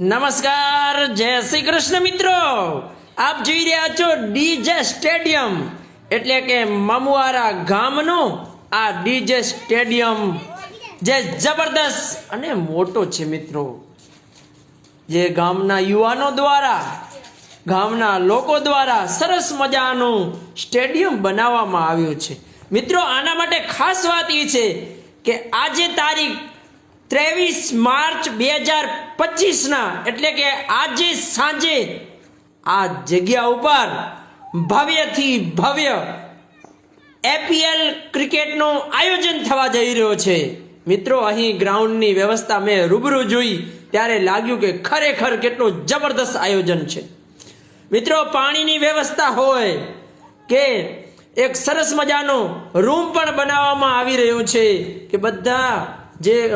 નમસ્કાર, જય શ્રી કૃષ્ણ મિત્રો. આપ જોઈ રહ્યા છો ડીજે સ્ટેડિયમ. એટલે કે મમુઆરા ગામનું આ ડીજે સ્ટેડિયમ. જે જબરદસ્ત અને મોટો છે મિત્રો. જે ગામના યુવાનો દ્વારા, ગામના લોકો દ્વારા સરસ મજાનું સ્ટેડિયમ બનાવવામાં આવ્યું છે. મિત્રો, આના માટે ખાસ વાત એ છે કે આજે તારીખ ત્રેવીસ માર્ચ બે હજાર પચીસના, એટલે કે આજે સાંજે આ જગ્યા ઉપર ભવ્યથી ભવ્ય એપીએલ ક્રિકેટનું આયોજન થવા જઈ રહ્યો છે. મિત્રો, અહીં ગ્રાઉન્ડની વ્યવસ્થા મેં રૂબરૂ જોઈ, ત્યારે લાગ્યું કે ખરેખર કેટલું જબરદસ્ત આયોજન છે. મિત્રો, પાણીની વ્યવસ્થા હોય કે એક સરસ મજાનો રૂમ પણ બનાવવામાં આવી રહ્યો છે, કે બધા જે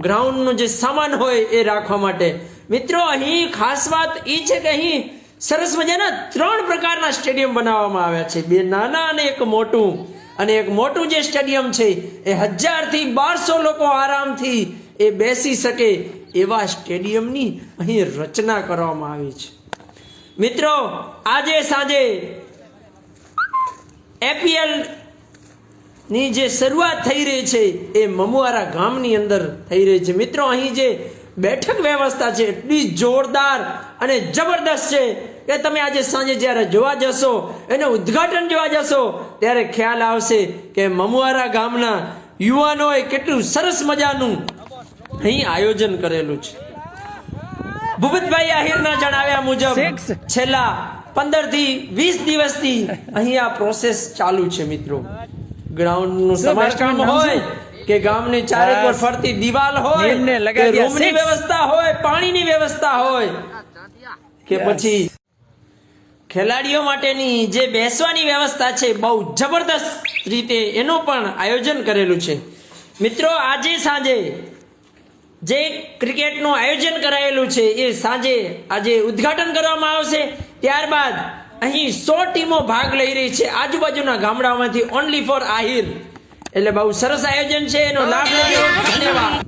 ગ્રાઉન્ડનું જે સામાન હોય એ રાખવા માટે. મિત્રો, અહીં ખાસ વાત એ છે કે અહીં સરસ મજાના ત્રણ પ્રકારના સ્ટેડિયમ બનાવવામાં આવ્યા છે. બે નાના અને એક મોટું. અને એક મોટું જે સ્ટેડિયમ છે, એ હજારથી બારસો લોકો આરામથી એ બેસી શકે એવા સ્ટેડિયમની અહીં રચના કરવામાં આવી છે. મિત્રો, આજે સાંજે એપીએલ ની જે શરૂઆત થઈ રહી છે એ મમુઆરા ગામની અંદર થઈ રહી છે. મિત્રો અહીં જે બેઠક વ્યવસ્થા છે એટલી જોરદાર અને જબરદસ્ત છે કે તમે આજે સાંજે જ્યારે જોવા જશો એનું ઉદ્ઘાટન જોવા જશો ત્યારે ખ્યાલ આવશે કે મમુઆરા ગામના યુવાનોએ કેટલું સરસ મજાનું અહીં આયોજન કરેલું છે. ભૂપતભાઈ આહિરના જણાવ્યા મુજબ છેલ્લા પંદરથી વીસ દિવસથી અહીં આ પ્રોસેસ ચાલુ છે મિત્રો. ગ્રાઉન્ડનું સમારકામ હોય કે ગામની ચારે પર ફરતી દિવાલ હોય નીમને કે લગાવી રૂમની વ્યવસ્થા હોય પાણીની વ્યવસ્થા હોય કે પછી ખેલાડીઓ માટેની જે બેસવાની વ્યવસ્થા છે બહુ જબરદસ્ત રીતે એનું પણ આયોજન કરેલું છે. મિત્રો આજે સાંજે જે ક્રિકેટનું આયોજન કરાયેલું છે એ સાંજે આજે ઉદ્ઘાટન કરવામાં આવશે. ત્યારબાદ અહીં સો ટીમો ભાગ લઈ રહી છે. આજુબાજુના ગામડામાંથી ઓનલી ફોર આહિર એટલે બહુ સરસ આયોજન છે એનો લાભ લેજો. ધન્યવાદ.